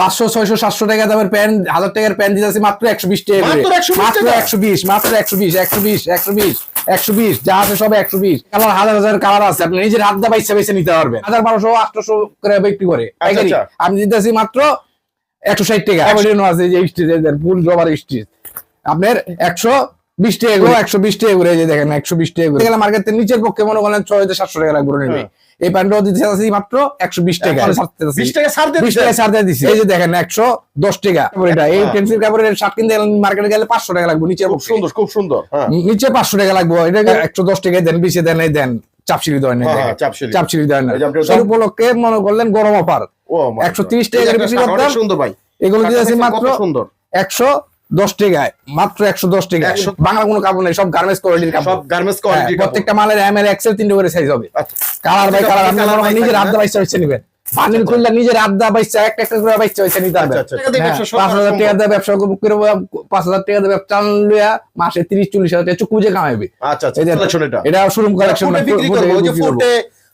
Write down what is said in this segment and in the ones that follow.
পাঁচশো ছয়শো সাতশো টাকা দামের প্যান্ট হাজার টাকার প্যান্ট দিতেছি মাত্র একশো বিশ টাকা মাত্র 120 মাত্র টাকা? একশো বিশ মাত্র একশো বিশ একশো বিশ একশো বিশ একশো বিশ যা আছে সব একশো বিশ কালার হাজার হাজার কালার আছে আপনি নিজের হাত বাইসে বাইসে নিতে পারবেন হাজার বারোশো আটশো করে বিক্রি করে পাইকারি। আচ্ছা। আমি দিতেছি মাত্র একশো ষাট টাকা আছে যে স্টিচ ফুল জবার স্টিচ আপনার একশো বিশ টাকা করে। একশো বিশ টাকা করে দেখেন একশো বিশ টাকা করে। মার্কেটের নিচের পক্ষে মনে করেন ছয় হাজার সাতশো টাকা লাগবে নেবে এই প্যান্টও দিতে চাচ্ছি মাত্র একশো বিশ টাকা। বিশ টাকা ছাড় দিয়ে বিশ টাকা ছাড় দিয়ে দিছি। এই যে দেখেন একশো দশ টাকা। এটা এই হ্যাঁ। পেন্সিল কাপড়ের শার্ট কিনতে গেলে মার্কেটে গেলে পাঁচশো টাকা লাগবে নিচের খুব সুন্দর খুব সুন্দর হ্যাঁ। নিচে পাঁচশো টাকা লাগবে। এটা একশো দশ টাকা দেন বিশে দেন এই দেন চাপসিড়ি দেন হ্যাঁ, হ্যাঁ, চাপসিঁড়ি। চাপসিড়ি দেন। এই যে আপনি- সেই উপলক্ষে মনে করলেন গরম অফার। একশো। তিরিশ টাকা এগুলো মাত্র সুন্দর। একশো দশ টাকায় মাত্র একশো দশ টাকা 100 বাংলা কোনো কাপড় নেই সব গার্মেন্টস কোয়ালিটির কাপড়। সব গার্মেন্টস হ্যাঁ, কোয়ালিটি প্রত্যেকটা মালের এম এল এক্সেল তিনটে করে সাইজ হবে। আচ্ছা। কালার বাই কালার আপনি মনে নিজের আড্ডা বাইসা বাইসা নিবেন। বান্ডিল খুললে নিজের আড্ডা বাইসা একটা একটা করে বাইসা বাইসা নিতে পারবেন আচ্ছা, আচ্ছা। দিয়ে হ্যাঁ, শুরু পাঁচ হাজার টাকা দিয়ে ব্যবসা করে পাঁচ হাজার টাকা দিয়ে ব্যবসা লইয়া মাসে তিরিশ চল্লিশ হাজার টাকা চুক্তি কামাইবে। আচ্ছা আচ্ছা এটা। এটা শোরুম কালেকশন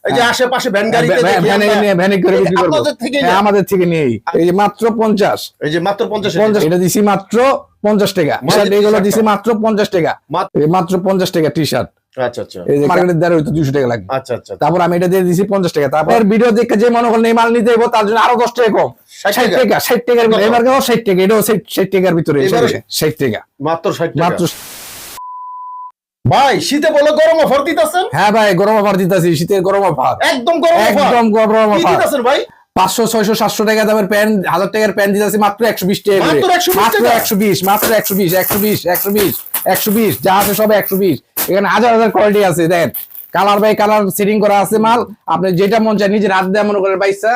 এই যে আশেপাশে ভ্যান গাড়িতে হ্যাঁ, ভ্যানে করে বিক্রি করব। থেকে হ্যাঁ, আমাদের থেকে এই যে মাত্র পঞ্চাশ। এই যে মাত্র পঞ্চাশ পঞ্চাশ এটা দিছি মাত্র পঞ্চাশ টাকা। এগুলো দিছি মাত্র পঞ্চাশ টাকা। মাত্র- পঞ্চাশ টাকা টি শার্ট আচ্ছা। আচ্ছা আচ্ছা। তারপর আমি এটা দিয়ে দিছি পঞ্চাশ টাকা। তারপর ভিডিও দেখে যে মনে এই মাল নিতে হইব তার জন্য আরও দশ টাকা কম। ষাট টাকা? ষাট টাকার ভিতরে। এবার ষাট টাকা এটাও ষাট টাকার ভিতরে ষাট টাকা। মাত্র ষাট মাত্র ভাই শীতে বলে গরম অফার দিতেছেন? হ্যাঁ ভাই গরম অফার দিতেছি শীতের গরম অফার। একদম গরম একদম গরম অফার। দিতেছেন ভাই? পাঁচশো ছয়শো সাতশো টাকা দামের প্যান্ট হাজার টাকার প্যান্ট দিতেছি মাত্র একশো বিশ টাকা মাত্র 120 মাত্র টাকা? একশো বিশ মাত্র একশো বিশ একশো বিশ একশো বিশ একশো বিশ যা আছে সব একশো বিশ। এখানে হাজার হাজার কোয়ালিটি আছে then colour by colour setting করা আছে মাল। আপনি যেটা মন চায় নিজের হাত দেওয়া মনে করেন বাইসা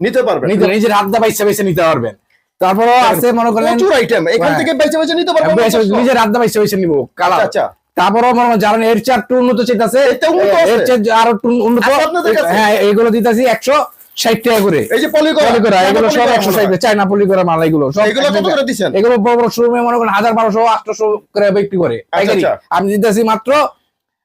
নিতে পারবেন। নিজের হাত দিয়ে বাইসা বাইসা নিতে পারবেন। তারপরও আছে মনে করেন প্রচুর আইটেম এখান হ্যাঁ। থেকে বেঁচে বেঁচে নিতে পারবেন নিজের হাত দিয়ে বাইসা বাইসা নিবো। কালার আচ্ছা, আচ্ছা। তারপরও মনে করেন এর চেয়ে একটু উন্নত চেতাছে আছে? এর চেয়ে আরও উন্নত আচ্ছা? হ্যাঁ এগুলো দিতেছি একশো ষাট টাকা করে এই যে পলি করা এগুলো সব একশো ষাট চায়না পলি করা মাল এগুলো এগুলো কত করে দিছেন? এগুলো বড় বড় শোরুমে মনে করেন হাজার বারোশো আটশোশো করে বিক্রি করে পাইকারি। আচ্ছা। আমি দিতেছি মাত্র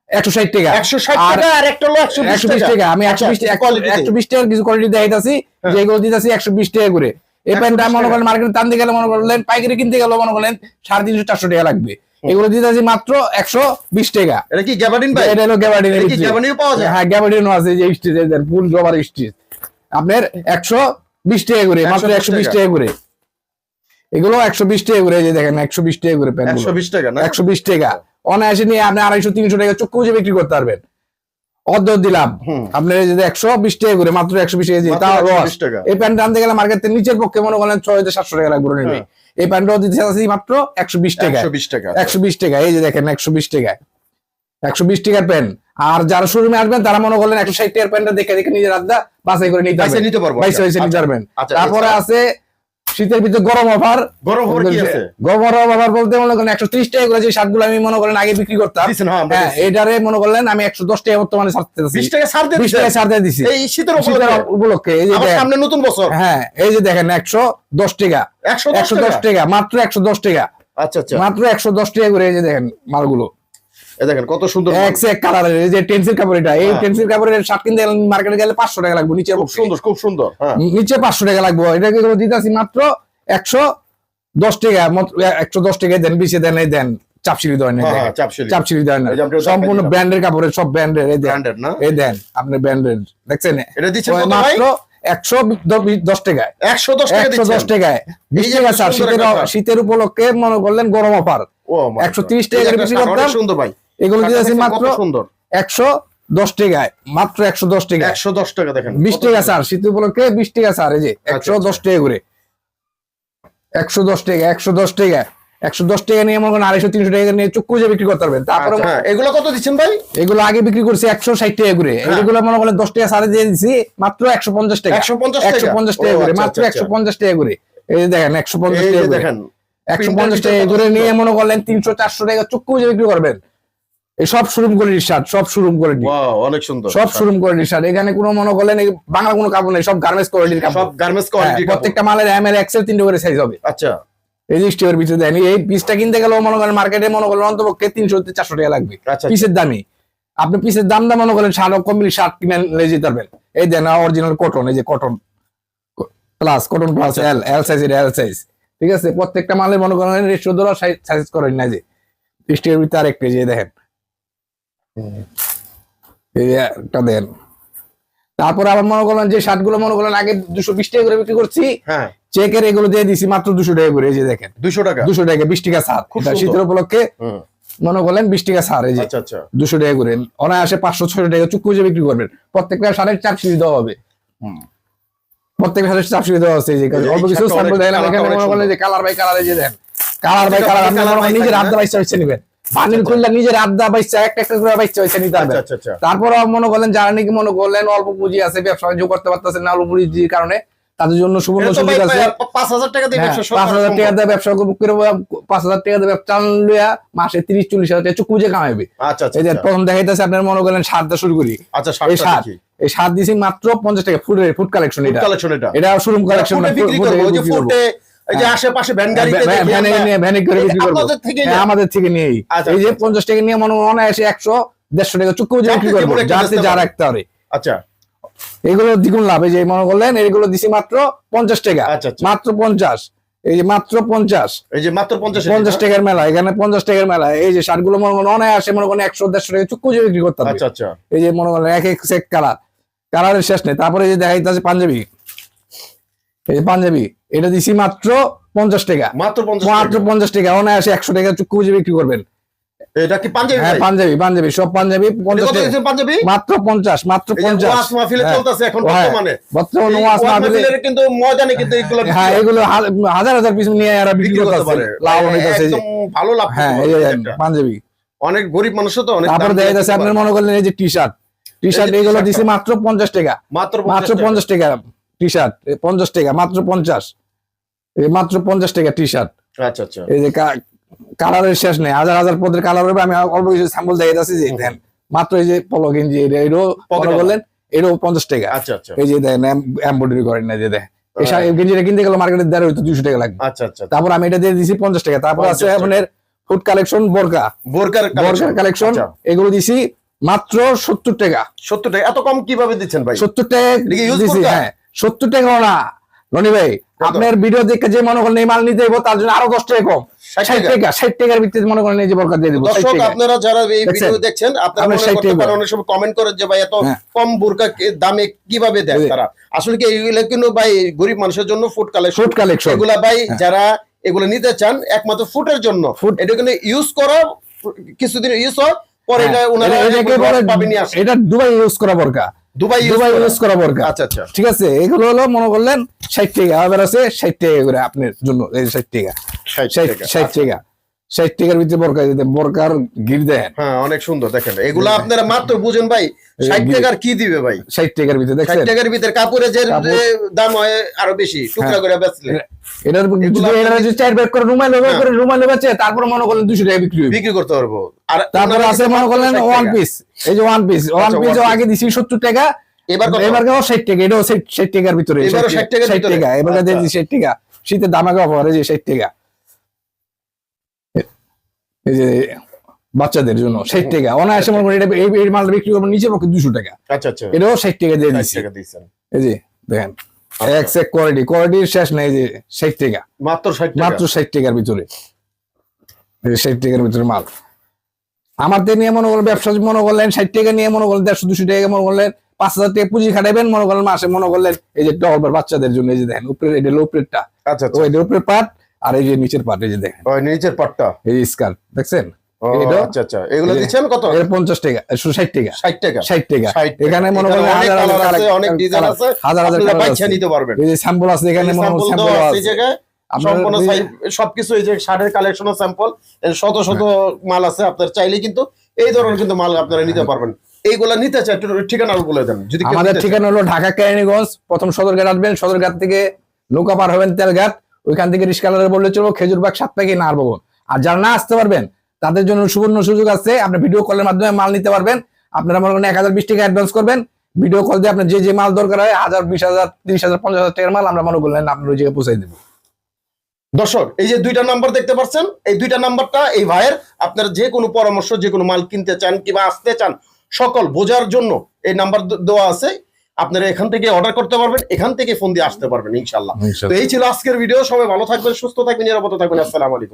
একশো ষাট টাকা একশো ষাট আর টাকা আর একটা হলো একশো বিশ টাকা আমি একশো বিশ কোয়ালিটি একশো বিশ টাকার কিছু কোয়ালিটি দেখাইতেছি হ্যাঁ। যেগুলো দিতেছি একশো বিশ টাকা করে এই প্যান্টটা মনে টাকা। করেন মার্কেটে টানতে গেলে মনে করলেন পাইকারি কিনতে গেলে মনে করলেন সাড়ে তিনশো চারশো টাকা লাগবে এগুলো দিতেছি মাত্র একশো বিশ টাকা এটা কি গ্যাবার্ডিন ভাই এটা হলো। গ্যাবার্ডিনও পাওয়া যায়? হ্যাঁ গ্যাবার্ডিনও আছে যে স্টিচ ফুল জবার স্টিচ আপনার একশো বিশ টাকা করে মাত্র একশো বিশ টাকা। করে এগুলো একশো বিশ টাকা করে যে দেখেন একশো বিশ টাকা করে প্যান্ট একশো বিশ টাকা একশো বিশ টাকা অনায়াসে নিয়ে আপনি আড়াইশো তিনশো টাকা চক্ষু বুঝে বিক্রি করতে পারবেন অর্ধ দিলাম আপনার এই যে একশো বিশ টাকা করে মাত্র একশো বিশ টাকা তাও 120 টাকা। এই প্যান্ট আনতে গেলে মার্কেটের নিচের পক্ষে মনে করেন ছয় হাজার সাতশো টাকা লাগবে নেবে হ্যাঁ। এই প্যান্টটাও দিতে চাচ্ছি মাত্র একশো বিশ টাকা একশো বিশ টাকা একশো বিশ টাকা এই যে দেখেন একশো বিশ টাকা একশো বিশ টাকার প্যান্ট আর যারা শোরুমে আসবেন তারা মনে করলেন একশো ষাট টাকার প্যান্টটা দেখে দেখে নিজের আড্ডা বাছাই করে নিতে বাইসে পারবেন নিতে পারব, বাইসে আচ্ছা, নিতে আচ্ছা। পারবেন। আচ্ছা, তারপরে আছে শীতের ভিতরে গরম অফার গরম খবর কি আছে? গরম অফার বলতে মনে করেন একশো ত্রিশ টাকা করে যে শার্টগুলো আমি মনে করেন আগে বিক্রি করতাম। দিছেন, হ্যাঁ, হ্যাঁ এটারে মনে করলেন আমি একশো দশ টাকা বর্তমানে ছাড়তে বিশ টাকা ছাড় দিয়ে বিশ দিছেন? টাকা ছাড় দিয়ে দিছি। এই শীতের উপলক্ষে। এই যে সামনে নতুন বছর। হ্যাঁ এই যে দেখেন একশো দশ টাকা। একশো দশ একশো দশ টাকা? টাকা মাত্র একশো দশ টাকা। আচ্ছা আচ্ছা। মাত্র একশো দশ টাকা করে এই যে দেখেন মালগুলো। দেখেন কত সুন্দর এক এক কালারের এই যে টেন্সিল কাপড় এটা এই হ্যাঁ। টেন্সিল কাপড়ের শার্ট কিনতে গেলে মার্কেটে গেলে পাঁচশো টাকা লাগবে নিচের খুব সুন্দর খুব সুন্দর হ্যাঁ। নিচে পাঁচশো টাকা লাগবে। এটাকে এগুলো দিতেছি মাত্র একশো দশ টাকা একশো দশ টাকা দেন বিশে দেন এই দেন হ্যাঁ, হ্যাঁ, সম্পূর্ণ ব্র্যান্ডের কাপড়ের সব ব্র্যান্ডের এই দেন। এই দেন আপনি ব্র্যান্ডের দেখছেন? এটা দিচ্ছেন? মাত্র একশো দশ টাকায়। একশো দশ টাকা একশো দশ টাকায়। বিশ টাকা স্যার শীতের শীতের উপলক্ষে মনে করলেন গরম অফার। God। 130 টাকা করতাম। সুন্দর ভাই। এগুলো দিয়েছি মাত্র সুন্দর? একশো দশ টাকায় মাত্র একশো দশ টাকা একশো দশ টাকা দেখেন বিশ টাকা স্যার শীত উপলক্ষে বিশ টাকা স্যার এই যে একশো আচ্ছা। দশ টাকা করে। একশো দশ টাকা একশো দশ টাকা একশো দশ টাকা নিয়ে মনে করেন আড়াইশো তিনশো টাকা নিয়ে চুক্কু যে বিক্রি করতে পারবেন তারপরে আচ্ছা, হ্যাঁ, এগুলো কত দিচ্ছেন ভাই? এগুলো আগে বিক্রি করছি একশো ষাট টাকা করে। হ্যাঁ। এগুলো মনে করেন দশ টাকা সাড়ে দিয়ে দিচ্ছি মাত্র একশো পঞ্চাশ টাকা। 150 টাকা? একশো পঞ্চাশ টাকা করে আচ্ছা, মাত্র আচ্ছা, একশো পঞ্চাশ টাকা করে। এই যে দেখেন একশো পঞ্চাশ টাকা দেখেন একশো পঞ্চাশ টাকা করে নিয়ে মনে করলেন তিনশো চারশো টাকা চুক্কু যে বিক্রি করবেন। সব শোরুম কোয়ালিটির শার্ট সব শোরুম Wow, অনেক সুন্দর। সব শোরুম কোয়ালিটির শার্ট এখানে কোনো মনে করলেন বাংলা কোনো কাপড় নেই সব গার্মেন্টস কোয়ালিটির সব গার্মেন্টস হ্যাঁ, কোয়ালিটি প্রত্যেকটা মালের এম এল এক্সেল তিনটে করে সাইজ হবে। আচ্ছা। এই পিসে এই পিসটা কিনতে গেলেও মনে করেন মার্কেটে মনে করেন অন্তপক্ষে তিনশো থেকে চারশো টাকা লাগবে। আচ্ছা। পিসের দামই। আপনি পিসের দাম দাম মনে করেন শার্ট কমপ্লিট শার্ট কিনে যেতে পারবেন। এই দেন অরিজিনাল কটন এই যে কটন প্লাস কটন প্লাস আচ্ছা, এল এল সাইজ এল সাইজ ঠিক আছে? প্রত্যেকটা মালের মনে করেন রেশিও ধরো সাইজ করেন না যে। বৃষ্টির ভিতরে আরেকটা যে দেখেন। একটা দেন। তারপরে আবার মনে করলেন যে শার্টগুলো মনে করলেন আগে দুশো বিশ টাকা করে বিক্রি করছি হ্যাঁ। চেকের এগুলো দিয়ে দিছি মাত্র দুশো টাকা করে এই যে দেখেন। দুশো টাকা? দুশো টাকা বিশ টাকা সুন্দর। শীতের উপলক্ষে মনে করলেন বিশ টাকা ছাড় এই যে। আচ্ছা আচ্ছা। দুশো টাকা করে। অনায়াসে পাঁচশো ছশো টাকা চুক্তি করে বিক্রি করবেন। প্রত্যেকটা সারের চাপ সিঁড়ি দেওয়া হবে। হুম। প্রত্যেকটা সারের চাপ সিঁড়ি দেওয়া এই যে। অল্প কিছু স্যাম্পল এখানে মনে করলেন যে কালার বাই কালার যে দেন। কালার বাই কালার আপনি নিজের বাইসা হচ্ছে নিবেন আচ্ছা। খুললে নিজের আড্ডা বাইসা একটা একটা করে বাইসা হচ্ছে নিতে আচ্ছা হবে আচ্ছা আচ্ছা। তারপর মনে করলেন যারা নাকি মনে করলেন অল্প পুঁজি আছে ব্যবসা বাণিজ্য করতে পারতেছেন না অল্প পুঁজির কারণে তাদের জন্য সুবর্ণ সুযোগ আছে। পাঁচ হাজার টাকা দিয়ে হ্যাঁ, ব্যবসা শুরু পাঁচ করা হাজার টাকা দিয়ে ব্যবসা করে পাঁচ হাজার টাকা দিয়ে ব্যবসা লইয়া মাসে তিরিশ চল্লিশ হাজার টাকা বুঝে কামাইবে। আচ্ছা আচ্ছা এই যে আচ্ছা। প্রথম দেখাইতেছে আপনার মনে করেন সাতটা শুরু করি। আচ্ছা এই সাত দিছি মাত্র পঞ্চাশ টাকা ফুড ফুড কালেকশন এটা। কালেকশন এটা। এটা শোরুম কালেকশন যে এই যে হ্যাঁ। আশেপাশে ভ্যান গাড়িতে ভ্যানে নিয়ে ভ্যানে করে বিক্রি করব। হ্যাঁ, আমাদের থেকে নিয়েই। আচ্ছা, এই যে আচ্ছা, পঞ্চাশ টাকা নিয়ে মনে হয় একশো দেড়শো টাকা বুঝে বিক্রি করব যাতে পারে। রাখতে পারে। আচ্ছা। এগুলো দ্বিগুণ লাভ এই যে মনে করলেন এগুলো দিছি মাত্র পঞ্চাশ টাকা। আচ্ছা আচ্ছা। মাত্র পঞ্চাশ। এই যে মাত্র পঞ্চাশ। এই যে মাত্র পঞ্চাশ পঞ্চাশ টাকার মেলা এখানে পঞ্চাশ টাকার মেলা। এই যে শার্টগুলো মনে করেন অনায়াসে মনে করেন একশো দেড়শো টাকা চুক্তি বুঝে বিক্রি করতে আচ্ছা আচ্ছা। এই যে মনে করেন এক এক সেক কালার কালারের শেষ নেই। তারপরে যে পাঞ্জাবি। এই পাঞ্জাবি এটা দিছি মাত্র পঞ্চাশ টাকা। মাত্র পঞ্চাশ মাত্র টাকা। পঞ্চাশ টাকা অনায়াসে একশো টাকা বুঝে বিক্রি করবেন। এটা কি পাঞ্জাবি হ্যাঁ পাঞ্জাবি পাঞ্জাবি সব পাঞ্জাবি পাঞ্জাবি? মাত্র পঞ্চাশ মাত্র এই যে পঞ্চাশ। ওয়াজ মাহফিলে হ্যাঁ। চলতেছে এখন হ্যাঁ। বর্তমানে। ওয়াজ মাহফিলে কিন্তু ময়দানে কিন্তু এগুলো হ্যাঁ এগুলো হাজার হাজার পিস নিয়ে এরা বিক্রি লাভ হইতেছে একদম ভালো লাভ হ্যাঁ পাঞ্জাবি। অনেক গরিব মানুষ তো অনেক তারপরে দেখা যাচ্ছে আপনার মনে করলেন এই যে টি শার্ট টি শার্ট এই যে এগুলো দিছি মাত্র পঞ্চাশ টাকা। মাত্র মাত্র টাকা। পঞ্চাশ টাকা। টি শার্ট পঞ্চাশ টাকা মাত্র পঞ্চাশ। এই মাত্র পঞ্চাশ টাকা টি শার্ট আচ্ছা আচ্ছা। এই যে কালারের শেষ নেই হাজার হাজার পদের কালার হবে আমি অল্প কিছু স্যাম্পল দেখাই যাচ্ছি যে দেন মাত্র এই যে পলো গেঞ্জি এটা এটাও মনে এটাও পঞ্চাশ টাকা। আচ্ছা আচ্ছা। এই যে দেন এমব্রয়ডারি করেন না যে দেখ এই গেঞ্জিটা কিনতে গেলে মার্কেটে দেড় হয়তো দুশো টাকা লাগবে। আচ্ছা আচ্ছা তারপর আমি এটা দিয়ে দিছি পঞ্চাশ টাকা। তারপর আছে আপনার ফুড কালেকশন বোরকা। বোরকার বোরকার কালেকশন আচ্ছা। এগুলো দিছি মাত্র সত্তর টাকা। সত্তর টাকা। এত কম কীভাবে দিচ্ছেন ভাই? সত্তর টাকা? হ্যাঁ। সত্তর টাকাও না। রনি ভাই আপনার ভিডিও দেখে যে মনে করেন এই মাল নিতে হইব তার জন্য আরও দশ টাকা কম। ষাট টাকা। টাকা ষাট টাকার ভিত্তিতে মনে করেন এই যে বোরকা দিয়ে দেবো দর্শক আপনারা যারা এই ভিডিও দেখছেন আপনারা আপনার 60 করতে টাকা। পারেন অনেক সময় কমেন্ট করে যে ভাই এত হ্যাঁ। কম বোরকা দামে কীভাবে দেয় তারা? আসলে কি এইগুলো কিন্তু ভাই গরিব মানুষের জন্য ফুড কালেকশন ফুড কালেকশন এগুলা ভাই যারা এগুলো নিতে চান একমাত্র ফুটের জন্য। এটা কিন্তু ইউজ করা কিছুদিন ইউজ হয় পরে এটা ওনারা হ্যাঁ, এটা দুবাই ইউজ করা বোরকা। দুবাই দুবাই ইউজ করা আচ্ছা আচ্ছা। ঠিক আছে এগুলো হলো মনে করলেন ষাট টাকা আবার আছে ষাট টাকা করে আপনার জন্য এই ষাট টাকা। ষাট ষাট টাকা। ষাট টাকা ষাট টাকার ভিতরে বোরকা দিতে বোরকার গির হ্যাঁ অনেক সুন্দর দেখেন। এগুলা আপনারা মাত্র বুঝেন ভাই ষাট টাকার কি দিবে ভাই? ষাট টাকার ভিতরে ষাট টাকার ভিতরে কাপড়ে যে দাম হয় আরও বেশি টুকরা হ্যাঁ। করে বেচলে। এটার যদি চার ব্যাগ করে রুমাল হ্যাঁ। করে রুমাল বেচে তারপরে মনে করলেন দুশো টাকা বিক্রি বিক্রি করতে পারব। আর তারপরে আছে মনে করলেন ওয়ান টাকা। পিস এই যে ওয়ান পিস ওয়ান পিস আগে দিছি সত্তর টাকা এবার কত? এবার ষাট টাকা এটাও ষাট ষাট টাকার ভিতরে 60 টাকার ষাট? টাকা এবার আচ্ছা। দিছি ষাট টাকা। শীতের দাম আগে অফার যে ষাট টাকা। এই যে বাচ্চাদের জন্য ষাট টাকা। অনায়াসে মনে করেন এটা এই মালটা বিক্রি করব নিচে পক্ষে দুশো টাকা। আচ্ছা আচ্ছা। এটাও ষাট টাকা দিয়ে 60 দিচ্ছি। এই যে দেখেন আচ্ছা। এক সেক কোয়ালিটি কোয়ালিটির শেষ নেই যে ষাট টাকা। মাত্র ষাট মাত্র ষাট টাকার ভিতরে। ষাট টাকার ভিতরে মাল। আমাদের নিয়ে মনে করলেন ব্যবসা মনে করলেন ষাট টাকা নিয়ে মনে করলেন দেড়শো দুশো টাকা মনে করলেন পাঁচ হাজার টাকা পুঁজি খাটাইবেন মনে করলেন মাসে মনে করলেন এই যে ডবল বাচ্চাদের জন্য। এই যে দেখেন উপরে এটা উপরেরটা আচ্ছা তো আচ্ছা এই যে পার্ট আর এই যে নিচের পার্ট এই যে দেখেন। ওই নিচের পাটটা এই স্কার্ট দেখছেন? আচ্ছা আচ্ছা। এগুলো দিচ্ছেন কত? এটা পঞ্চাশ টাকা শুধু ষাট টাকা। ষাট টাকা। 60 টাকা। এখানে মনে করেন অনেক হাজার হাজার কালার আছে অনেক ডিজাইন আছে। হাজার হাজার কালার আছে। নিতে পারবেন। এই যে স্যাম্পল আছে এখানে মনে স্যাম্পল স্যাম্পল আছে। জায়গায়। আপনার সম্পূর্ণ এই যে- সাই- সবকিছু এই যে শাড়ির কালেকশন স্যাম্পল শত শত মাল আছে আপনার চাইলে কিন্তু এই ধরনের কিন্তু মাল আপনারা নিতে পারবেন। এইগুলা নিতে চাই ঠিকানা বলে দেন যদি আমাদের ঠিকানা হলো ঢাকা কেরানীগঞ্জ প্রথম সদরঘাট আসবেন সদরঘাট থেকে নৌকা পার হবেন তেলঘাট। ওইখান থেকে রিস্কালারে বললে চলবো খেজুরবাগ সাত প্যাকে নার ভবন আর যারা না আসতে পারবেন, তাদের জন্য সুবর্ণ সুযোগ আছে, আপনি ভিডিও কলের মাধ্যমে মাল নিতে পারবেন। আপনারা মনে করেন এক হাজার বিশ টাকা অ্যাডভান্স করবেন। ভিডিও কল দিয়ে আপনার যে যে মাল দরকার হয়, হাজার, বিশ হাজার, তিরিশ হাজার, পঞ্চাশ হাজার টাকার মাল আমরা মনে করলেন আপনার ওই জায়গায় পৌঁছাই দেবো। দর্শক, এই যে দুইটা নাম্বার দেখতে পাচ্ছেন, এই দুইটা নাম্বারটা এই ভাইয়ের, আপনারা যে কোনো পরামর্শ, যে কোনো মাল কিনতে চান কিংবা আসতে চান, সকল বোঝার জন্য এই নাম্বার দেওয়া আছে। আপনারা এখান থেকে অর্ডার করতে পারবেন এখান থেকে ফোন দিয়ে আসতে পারবেন ইনশাল্লাহ তো এই ছিল আজকের ভিডিও সবাই ভালো থাকবেন সুস্থ থাকবেন নিরাপদ থাকবেন। আসসালামু আলাইকুম।